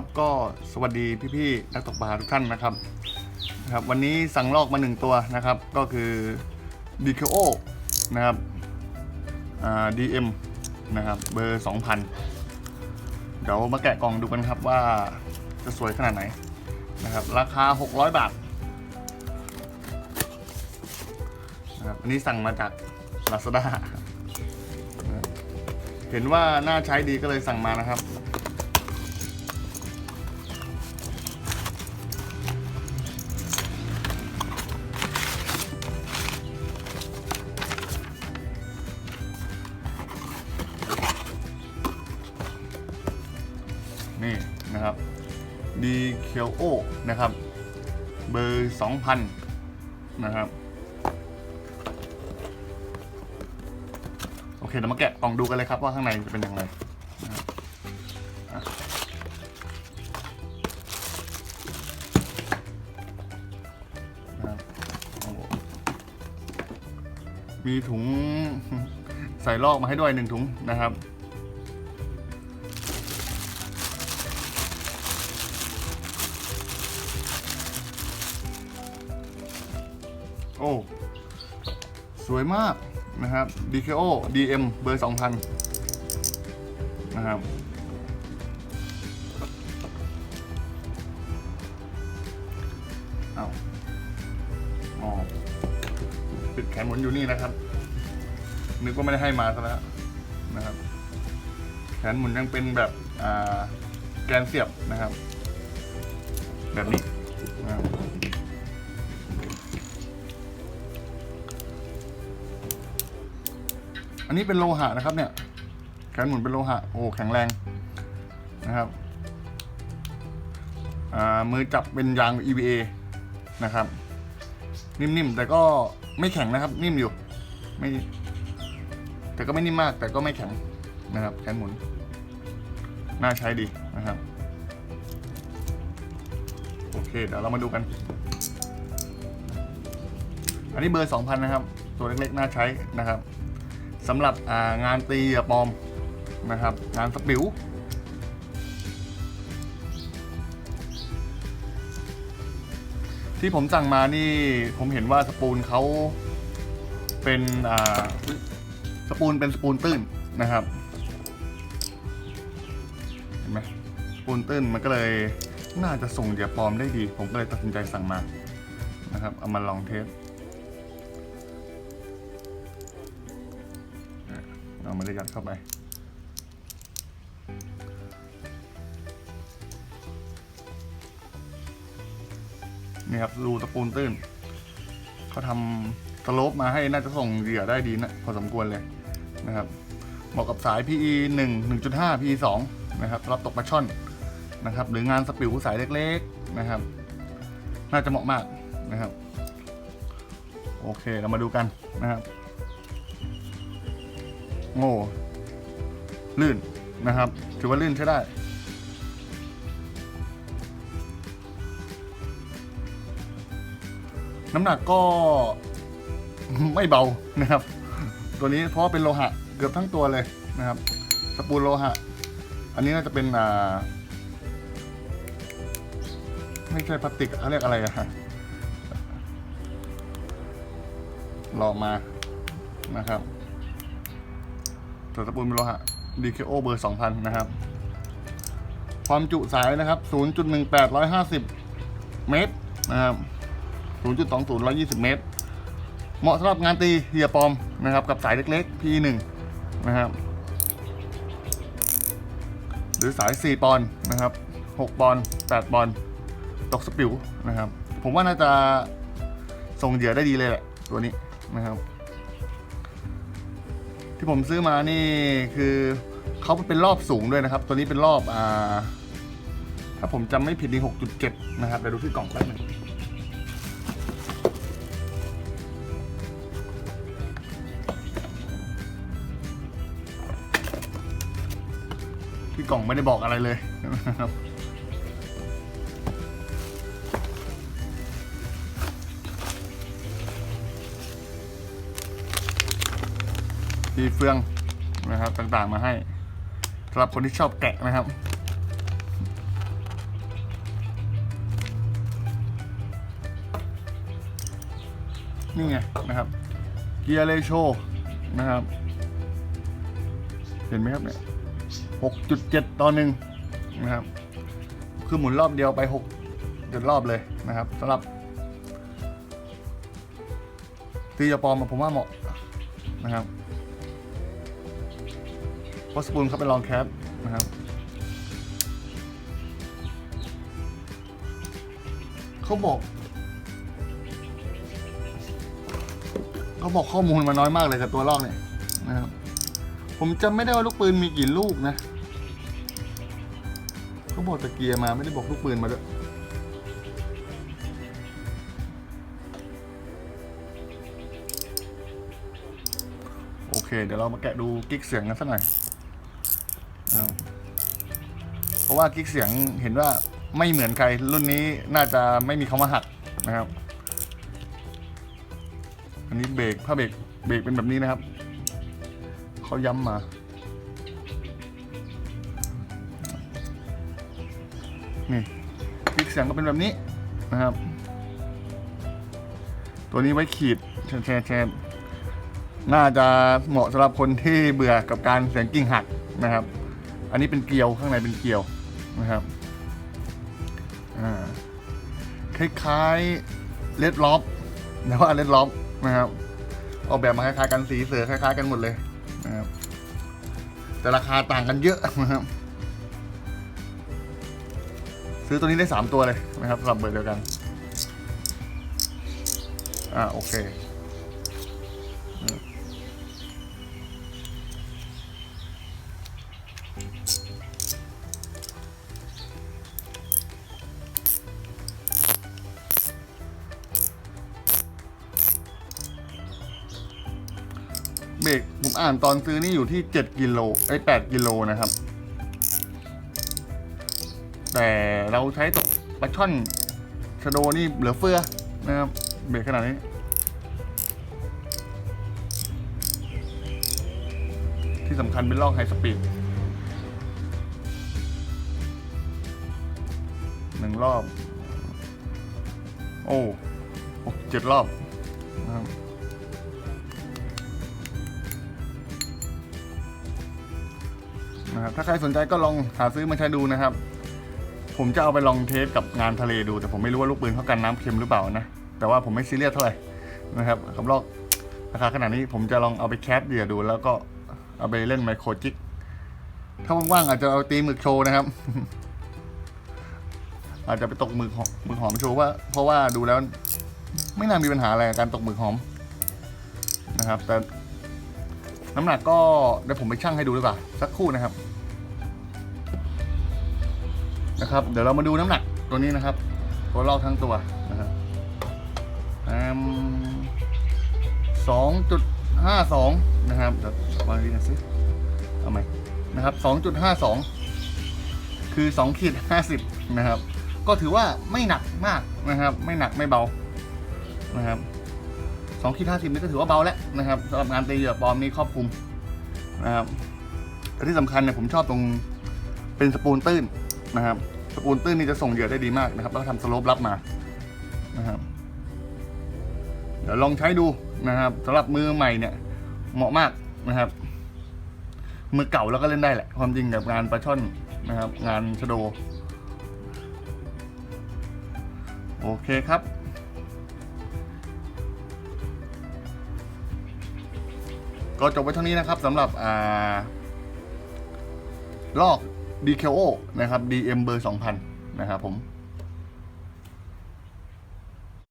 ครับ ก็สวัสดีพี่ๆนักตกปลาทุกท่านนะครับนะครับ วันนี้สั่งลอกมาหนึ่งตัวนะครับ ก็คือ DKO นะครับอ่า DM นะครับเบอร์ 2,000 เดี๋ยวมาแกะกล่องดูกันครับว่าจะสวยขนาดไหนนะครับ ราคา 600 บาทนะครับอันนี้สั่งมาจาก Lazada นะครับเห็นว่าน่าใช้ดีก็เลยสั่งมานะครับ k o นะครับ เบอร์2,000นะครับ โอเคเดี๋ยวมาแกะกล่องดูกันเลยครับว่าข้างในจะเป็นยังไงนะครับอะนะครับโอ้โหมีถุงใส่ลอกมาให้ด้วยหนึ่งถุงนะครับ โอ้สวยมากนะครับ DKO DM เบอร์ 2,000 นะครับ เอาอ๋อปิดแขนหมุนอยู่นี่นะครับ นึกว่าไม่ได้ให้มาซะแล้วนะครับ แขนหมุนยังเป็นแบบอ่าแกนเสียบนะครับ แบบนี้นะครับ อันนี้เป็นโลหะนะครับเนี่ยแขนหมุนเป็นโลหะโอ้แข็งแรงนะครับมือจับเป็นยาง EVA นะครับ นิ่มๆแต่ก็ไม่แข็งนะครับ นิ่มอยู่ไม่แต่ก็ไม่นิ่มมาก แต่ก็ไม่แข็งนะครับแขนหมุนน่าใช้ดีนะครับ โอเค เดี๋ยวเรามาดูกัน อันนี้เบอร์ 2,000 นะครับ ตัวเล็กๆ น่าใช้นะครับ สำหรับงานตีเหยื่อปลอมนะครับ งานสปิวที่ผมสั่งมานี่ผมเห็นว่าสปูนเขาเป็นอ่าสปูนเป็นสปูนตื้นนะครับเห็นไหมสปูนตื้นมันก็เลยน่าจะส่งเหยื่อปลอมได้ดี ผมก็เลยตัดสินใจสั่งมานะครับ เอามาลองเทส เอามาได้ยัดเข้าไป นี่ครับรูตะปูนตื้น เขาทำสโลปมาให้น่าจะส่งเหยื่อได้ดีนะพอสมควรเลยนะครับ เหมาะกับสาย PE 1 1.5 PE 2นะครับรับตกปลาช่อนนะครับ หรืองานสปิวสายเล็กๆนะครับ น่าจะเหมาะมากนะครับ โอเคเรามาดูกันนะครับ โง่ลื่นนะครับ ถือว่าลื่นใช้ได้ น้ำหนักก็ไม่เบานะครับ ตัวนี้เพราะเป็นโลหะเกือบทั้งตัวเลยนะครับสปูนโลหะ อันนี้น่าจะเป็นอ่าไม่ใช่พลาสติกเขาเรียกอะไรอะฮะหลอมานะครับ ตัวตะปูนเป็นโลหะ DKO เบอร์ 2,000 นะครับ ความจุสายนะครับ 0.18 150 เมตรนะครับ 0.20 120 เมตร เหมาะสำหรับงานตีเฮียปอมนะครับ กับสายเล็กๆ P1 นะครับ หรือสาย 4 ปอนนะครับ 6 ปอน 8 ปอนด์ตกสปิวนะครับ ผมว่าน่าจะส่งเหยื่อได้ดีเลยแหละ ตัวนี้นะครับ ที่ผมซื้อมานี่คือเขาเป็นรอบสูงด้วยนะครับ ตัวนี้เป็นรอบอ่าถ้าผมจำไม่ผิดนี่6.7 นะครับเดี๋ยวดูที่กล่องแป๊บนึงที่กล่องไม่ได้บอกอะไรเลยนะครับ ทีเฟืองนะครับต่างๆมาให้สำหรับคนที่ชอบแกะนะครับนี่ไงนะครับเกียร์เลโชนะครับ เห็นไหมครับเนี่ยหกจุดเจ็ดต่อหนึ่งนะครับ คือหมุนรอบเดียวไปหกเจ็ดรอบเลยนะครับสำหรับตียาปอมผมว่าเหมาะนะครับ พราะสปูนเขาเป็นรองแคปนะครับ เขาบอกเขาบอกข้อมูลมาน้อยมากเลยกับตัวลอกเนี่ยนะครับ ผมจำไม่ได้ว่าลูกปืนมีกี่ลูกนะเขาบอกตะเกียร์มาไม่ได้บอกลูกปืนมาด้วยโอเค เดี๋ยวเรามาแกะดูกิ๊กเสียงกันสักหน่อย นะครับเพราะว่ากิ๊กเสียงเห็นว่าไม่เหมือนใครรุ่นนี้น่าจะไม่มีคำว่าหักนะครับ อันนี้เบรกผ้าเบรกเบรกเป็นแบบนี้นะครับเขาย้ำมานี่กิ๊กเสียงก็เป็นแบบนี้นะครับ ตัวนี้ไว้ขีดแชนแชนแชนน่าจะเหมาะสำหรับคนที่เบื่อกับการเสียงกิ่งหักนะครับ อันนี้เป็นเกลียวข้างในเป็นเกลียวนะครับคล้ายๆเลดล็อบแต่ว่าเลดล็อบนะครับออกแบบมาคล้ายๆกันสีเสือคล้ายๆกันหมดเลยนะครับแต่ราคาต่างกันเยอะนะครับ ซื้อตัวนี้ได้ 3 ตัวเลยนะครับสำหรับเบอร์เดียวกัน อ่าโอเค บรกผมอ่านตอนซื้อนี่อยู่ที่ 7กิโลไอ้8กิโลนะครับ แต่เราใช้ตกปลาช่อนชะโดนี่เหลือเฟือนะครับเบรกขนาดนี้ที่สำคัญเป็นลอกไฮสปีดหนึ่งรอบ โอ้หกเจ็ดรอบนะครับ นะครับถ้าใครสนใจก็ลองหาซื้อมาใช้ดูนะครับ ผมจะเอาไปลองเทสกับงานทะเลดู แต่ผมไม่รู้ว่าลูกปืนเขากันน้ำเค็มหรือเปล่านะ แต่ว่าผมไม่ซีเรียสเท่าไหร่นะครับกับลอกราคาขนาดนี้ผมจะลองเอาไปแคสเหยื่อดู แล้วก็เอาไปเล่นไมโครจิกถ้าว่างๆอาจจะเอาตีหมึกโชว์นะครับ อาจจะไปตกหมึกหอมหมึกหอมโชว์ว่า เพราะว่าดูแล้ว ไม่น่ามีปัญหาอะไรกับการตกหมึกหอมนะครับ แต่ น้ำหนักก็เดี๋ยวผมไปชั่งให้ดูดีกว่าสักครู่นะครับ นะครับ เดี๋ยวเรามาดูน้ำหนักตัวนี้นะครับ ตัวลอกทั้งตัวนะครับสองจุดห้าสองนะครับเดี๋ยววางดีนะซิเอาใหม่นะครับสองจุดห้าสองคือสองขีดห้าสิบนะครับ ก็ถือว่าไม่หนักมากนะครับ ไม่หนักไม่เบานะครับ สองขีดห้าสิบนี่ก็ถือว่าเบาแล้วนะครับสำหรับงานตีเหยื่อปลอมนี่ครอบคลุมนะครับแต่ที่สำคัญเนี่ยผมชอบตรงเป็นสปูนตื้นนะครับ สปูนตื้นนี่จะส่งเหยื่อได้ดีมากนะครับแล้วทำสโลปรับมานะครับเดี๋ยวลองใช้ดูนะครับสำหรับมือใหม่เนี่ย เหมาะมากนะครับมือเก่าแล้วก็เล่นได้แหละ ความจริงกับงานปลาช่อนนะครับ งานชโด โอเคครับ ก็จบไว้เท่านี้นะครับสำหรับอ่าลอก DKO นะครับ DM เบอร์ 2000 นะครับผม